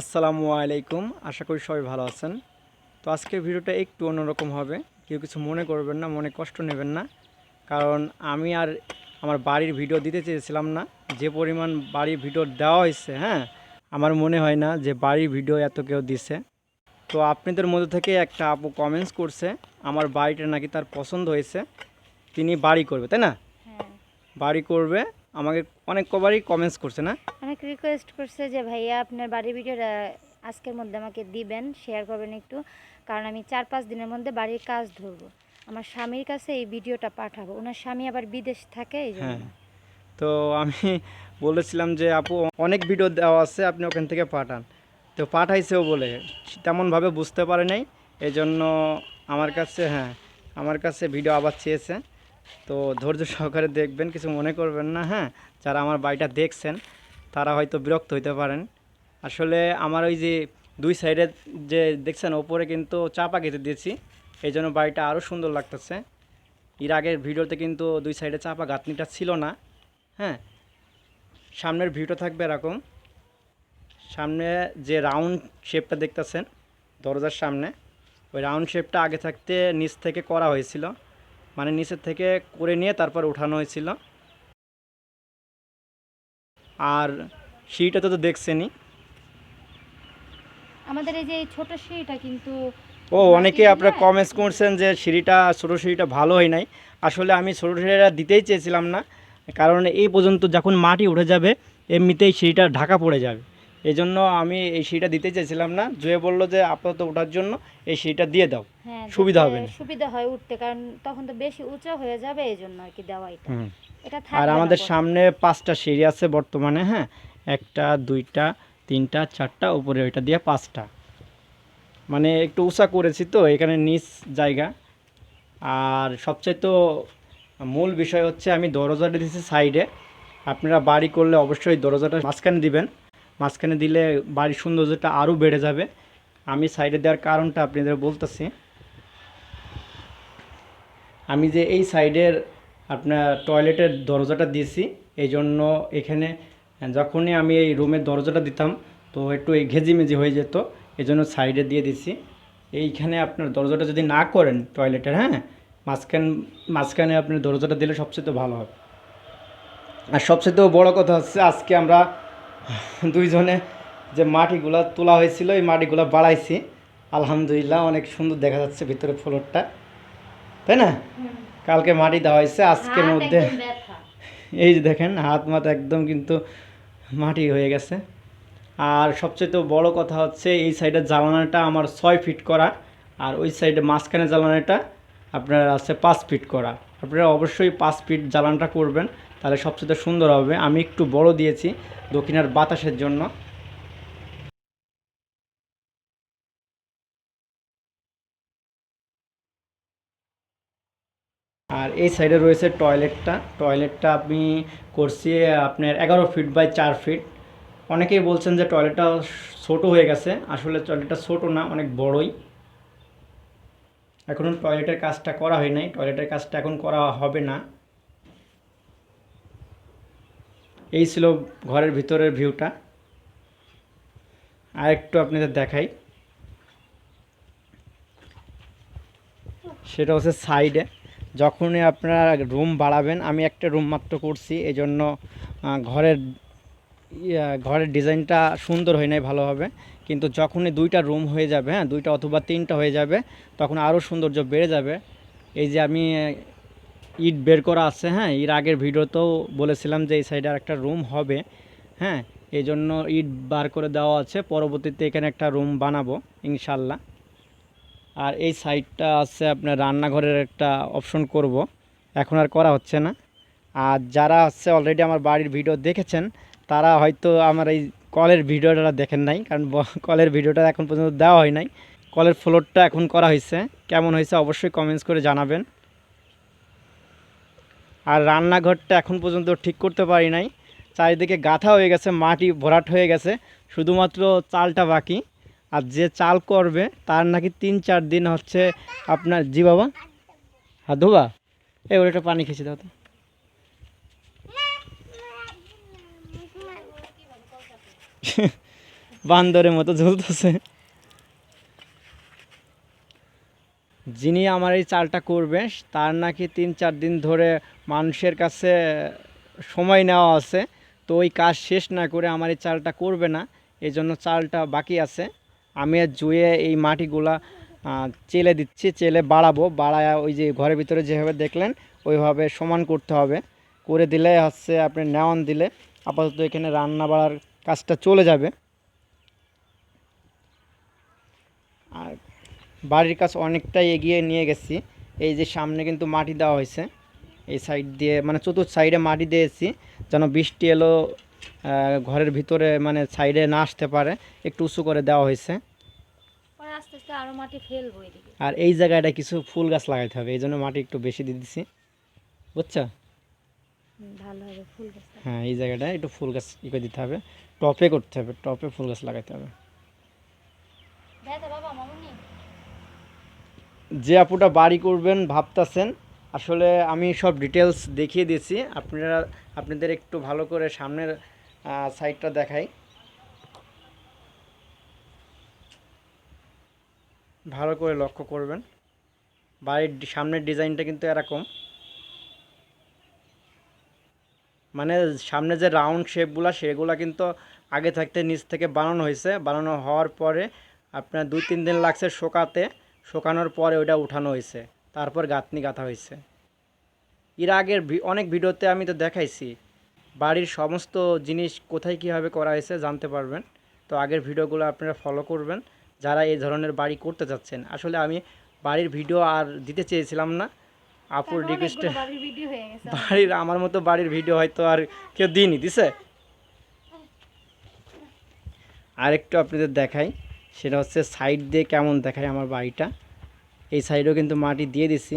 আসসালামু আলাইকুম। আশা করি সবাই ভালো আছেন। তো আজকের ভিডিওটা একটু অন্যরকম হবে। কেউ কিছু মনে করবেন না মনে কষ্ট নেবেন না। কারণ আমি আর আমার বাড়ির ভিডিও দিতে চেয়েছিলাম না। যে পরিমাণ বাড়ির ভিডিও দেওয়া হয়েছে হ্যাঁ আমার মনে হয় না যে বাড়ির ভিডিও এত কেউ দিছে। তো আপনাদের মধ্যে থেকে একটা আপু কমেন্টস করছে আমার বাড়িটা নাকি তার পছন্দ হয়েছে। তিনি বাড়ি করবে তাই না? হ্যাঁ। বাড়ি করবে আমাকে অনেক কবারই কমেন্টস করছে না? অনেক রিকোয়েস্ট করছে যে ভাইয়া আপনার বাড়ির ভিডিওটা আজকের মধ্যে আমাকে দিবেন শেয়ার করবেন একটু। কারণ আমি চার পাঁচ দিনের মধ্যে বাড়ির কাজ ধরবো। আমার স্বামীর কাছে এই ভিডিওটা পাঠাবো। ওনার স্বামী আবার বিদেশ থাকে এই জন্য। হ্যাঁ। তো আমি বলেছিলাম যে আপু অনেক ভিডিও দেওয়া আছে আপনি ওখান থেকে পাঠান। তো পাঠাইছেও বলে। তেমনভাবে বুঝতে পারে নাই। এই জন্য আমার কাছে হ্যাঁ আমার কাছে ভিডিও আবার চেয়েছে। তো ধৈর্য সহকারে দেখবেন, কিছু মনে করবেন না হ্যাঁ? যারা আমার বাড়িটা দেখছেন, তারা হয়তো বিরক্ত হইতে পারেন। আসলে আমার ওই যে দুই সাইডে যে দেখছেন, ওপরে কিন্তু চাপা কেটে দিয়েছি। এই জন্য বাড়িটা আরও সুন্দর লাগতেছে। এর আগের ভিডিওতে কিন্তু দুই সাইডে চাপা গাঁথনিটা ছিল না হ্যাঁ? সামনের ভিউটা থাকবে এরকম। সামনে যে রাউন্ড শেপটা দেখতেছেন, দরজার সামনে, ওই রাউন্ড শেপটা আগে থাকতে নিচ থেকে করা হয়েছিল। মানে নিচের থেকে করে নিয়ে তারপর উঠানো হয়েছিল। আর সিঁড়িটা তো তো দেখছেনই। আমাদের এই যে ছোট সিঁড়িটা কিন্তু ও অনেকে আপনারা কমেন্টস করছেন যে সিঁড়িটা ছোটো সিঁড়িটা ভালো হয় নাই। আসলে আমি ছোটো সিঁড়িটা দিতেই চেয়েছিলাম না। কারণ এই পর্যন্ত যখন মাটি উঠে যাবে এমনিতেই সিঁড়িটা ঢাকা পড়ে যাবে। এই জন্য আমি এই সিঁড়িটা দিতে চেয়েছিলাম না। জুয়ে বলল যে আপাতত ওঠার জন্য এই সিঁড়িটা দিয়ে দাও। হ্যাঁ সুবিধা হবে না। সুবিধা হয় উঠতে কারণ তখন তো বেশি উঁচু হয়ে যাবে এই জন্য আর কি দেওয়া এটা এটা আর আমাদের সামনে পাঁচটা সিঁড়ি আছে বর্তমানে হ্যাঁ? একটা দুইটা তিনটা চারটা উপরে ওইটা দিয়ে পাঁচটা। মানে একটু উঁচা করেছি তো এখানে নিচ জায়গা। আর সবচেয়ে তো মূল বিষয় হচ্ছে আমি দরজাটা দিয়েছি সাইডে। আপনারা বাড়ি করলে অবশ্যই দরজাটা মাঝখানে দিবেন। মাঝখানে দিলে বাড়ির সৌন্দর্যটা আরও বেড়ে যাবে। আমি সাইডে দেওয়ার কারণটা আপনাদের বলতেছি। আমি যে এই সাইডের আপনার টয়লেটের দরজাটা দিয়েছি এই জন্য এখানে যখনই আমি এই রুমের দরজাটা দিতাম, তো একটু এই ঘেজিমেজি হয়ে যেত এই জন্য সাইডে দিয়ে দিছি এইখানে আপনার দরজাটা যদি না করেন টয়লেটের হ্যাঁ মাঝখান, মাঝখানে আপনি দরজাটা দিলে সবচেয়ে ভালো হবে। আর সবচেয়ে বড় কথা হচ্ছে, আজকে আমরা দুইজনে যে মাটিগুলো তোলা হয়েছিল এই মাটিগুলো বাড়াইছি। আলহামদুলিল্লাহ অনেক সুন্দর দেখা যাচ্ছে ভিতরে ফ্লোরটা। তাই না? কালকে মাটি দেওয়া হয়েছে আজকের মধ্যে এই যে দেখেন হাত মাথা একদম কিন্তু মাটি হয়ে গেছে। আর সবচেয়ে তো বড় কথা হচ্ছে এই সাইডের জ্বালানাটা আমার ছয় ফিট করা আর ওই সাইডে মাঝখানে জ্বালানাটা আপনার আছে পাঁচ ফিট করা। আপনারা অবশ্যই পাঁচ ফিট জ্বালানটা করবেন। তাহলে সবচেয়ে সুন্দর হবে। আমি একটু বড় দিয়েছি দক্ষিণের বাতাসের জন্য। আর এই সাইডে রয়েছে টয়লেটটা। টয়লেটটা আমি করছি আপনার এগারো ফিট বাই চার ফিট। অনেকেই বলছেন যে টয়লেটটা ছোটো হয়ে গেছে। আসলে টয়লেটটা ছোটো না, অনেক বড়ই। এখনও টয়লেটের কাজটা করা হয় নাই। টয়লেটের কাজটা এখন করা হবে না। এই ছিল ঘরের ভিতরের ভিউটা। আর একটু আপনাদের দেখাই। সেটা হচ্ছে সাইডে। যখনই আপনারা রুম বাড়াবেন, আমি একটা রুম মাত্র করছি এই জন্য ঘরের ঘরের ডিজাইনটা সুন্দর হয় নাই ভালোভাবে কিন্তু যখনই দুইটা রুম হয়ে যাবে হ্যাঁ দুইটা অথবা তিনটা হয়ে যাবে, তখন আরও সৌন্দর্য বেড়ে যাবে। এই যে আমি ইট বের করা আছে হ্যাঁ? এর আগের ভিডিওতেও বলেছিলাম যে এই সাইডে আর একটা রুম হবে হ্যাঁ? এই জন্য ইট বার করে দেওয়া আছে, পরবর্তীতে এখানে একটা রুম বানাবো, ইনশাল্লাহ। আর এই সাইডটা আছে আপনার রান্নাঘরের একটা অপশন করব, এখন আর করা হচ্ছে না। আর যারা হচ্ছে অলরেডি আমার বাড়ির ভিডিও দেখেছেন, তারা হয়তো আমার এই কলের ভিডিওটা দেখেন নাই, কারণ কলের ভিডিওটা এখন পর্যন্ত দেওয়া হয় নাই। কলের ফ্লোরটা এখন করা হয়েছে, কেমন হয়েছে অবশ্যই কমেন্টস করে জানাবেন। আর রান্নাঘরটা এখন পর্যন্ত ঠিক করতে পারি নাই। চারিদিকে গাঁথা হয়ে গেছে, মাটি ভরাট হয়ে গেছে, শুধুমাত্র চালটা বাকি। আর যে চাল করবে, তার নাকি তিন চার দিন হচ্ছে আপনার, জি বাবা? হাত ধোবা। এই, ওর একটা পানি খেয়েছি, দাও তো। বান্দরের মতো ঝুলতেছে যিনি আমার এই চালটা করবে, তার নাকি তিন চার দিন ধরে মানুষের কাছে সময় নেওয়া আছে, তো ওই কাজ শেষ না করে আমার এই চালটা করবে না এই জন্য চালটা বাকি আছে। আমি আর জুয়ে এই মাটিগুলা চেলে দিচ্ছি, চেলে বাড়াবো, বাড়ায় ওই যে ঘরের ভিতরে যেভাবে দেখলেন, ওইভাবে সমান করতে হবে। করে দিলে হচ্ছে আপনি নেওয়ান দিলে আপাতত এখানে রান্না বাড়ার কাজটা চলে যাবে। আর বাড়ির কাছে অনেকটাই এগিয়ে নিয়ে গেছি, এই যে সামনে কিন্তু মাটি দেওয়া হয়েছে। এই সাইড দিয়ে মানে চতুর্থ সাইডে মাটি দিয়েছি যেন বৃষ্টি এলো ঘরের ভিতরে মানে সাইডে না আসতে পারে একটু উঁচু করে দেওয়া হয়েছে। আস্তে আস্তে আরও মাটি ফেলব আর এই জায়গাটা কিছু ফুল গাছ লাগাইতে হবে এই জন্য মাটি একটু বেশি দিয়ে দিচ্ছি বুঝছ? হ্যাঁ এই জায়গাটায় একটু ফুল গাছ ই করে দিতে হবে টপে করতে হবে টপে ফুল গাছ লাগাইতে হবে। যে আপুটা বাড়ি করবেন ভাবতাছেন আসলে আমি সব ডিটেলস দেখিয়ে দিয়েছি। আপনারা, আপনাদের একটু ভালো করে সামনের সাইডটা দেখাই। ভালো করে লক্ষ্য করবেন। বাড়ির সামনের ডিজাইনটা কিন্তু এরকম। মানে সামনে যে রাউন্ড শেপগুলো সেগুলো কিন্তু আগে থাকতে, নিচ থেকে বানানো হয়েছে। বানানো হওয়ার পরে আপনার দুই, তিন দিন লাগছে শোকাতে। শোকানোর পরে ওটা উঠানো হয়েছে। তারপর গাঁথনি গাঁথা হয়েছে। এর আগের অনেক ভিডিওতে আমি তো দেখাইছি বাড়ির সমস্ত জিনিস কোথায় কীভাবে করা হয়েছে জানতে পারবেন। তো আগের ভিডিওগুলো আপনারা ফলো করবেন যারা এই ধরনের বাড়ি করতে চাচ্ছেন আসলে আমি বাড়ির ভিডিও আর দিতে চেয়েছিলাম না। আপুর রিকোয়েস্টে বাড়ির আমার মতো বাড়ির ভিডিও হয়তো আর কেউ দিইনি দিছে? আরেকটু আপনাদের দেখাই সেটা হচ্ছে সাইড দিয়ে কেমন দেখায় আমার বাড়িটা। এই সাইডেও কিন্তু মাটি দিয়ে দিছি।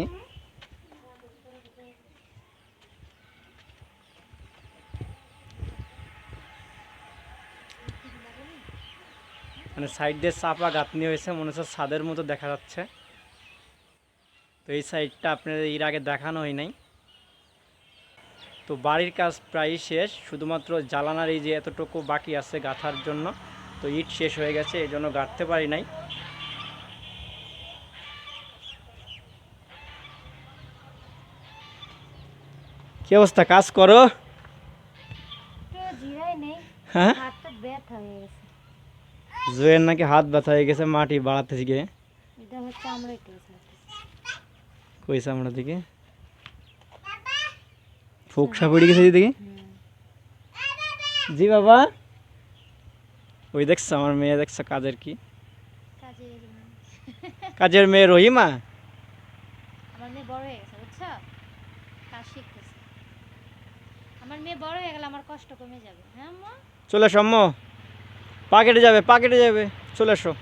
মানে সাইড দিয়ে চাপা গাঁথনি হয়েছে, মনে হচ্ছে ছাদের মতো দেখা যাচ্ছে। তো এই সাইডটা আপনাদের এর আগে দেখানো হয় নাই। তো বাড়ির কাজ প্রায় শেষ, শুধুমাত্র জ্বালানার এই যে এতটুকু বাকি আছে গাঁথার জন্য, তো ইট শেষ হয়ে গেছে, এই জন্য গাঁথতে পারি নাই। কি অবস্থা? কাজ করো। একটু জিরাই নেই হ্যাঁ? হাতটা ব্যথা হয়ে গেছে জুয়ের নাকি হাত ব্যথা হয়ে গেছে মাটি বাড়াতে গিয়ে। এটা হচ্ছে আমরা একটু কইছে আমরা দিকে ফুকসা পড়ে গেছে দিকে জি বাবা। ওই দেখছ আমার মেয়ে দেখছ কাজের কি? কাজে কাজের মেয়ে রহিমা আমার মেয়ে বড় হয়ে গেছে বুঝছ কাজ শিখতেছে আমার মেয়ে বড় হয়ে আমার কষ্ট কমে যাবে। হ্যাঁ চলে এসো, আম্মু। পা যাবে পাকেটে যাবে। চলে এসো।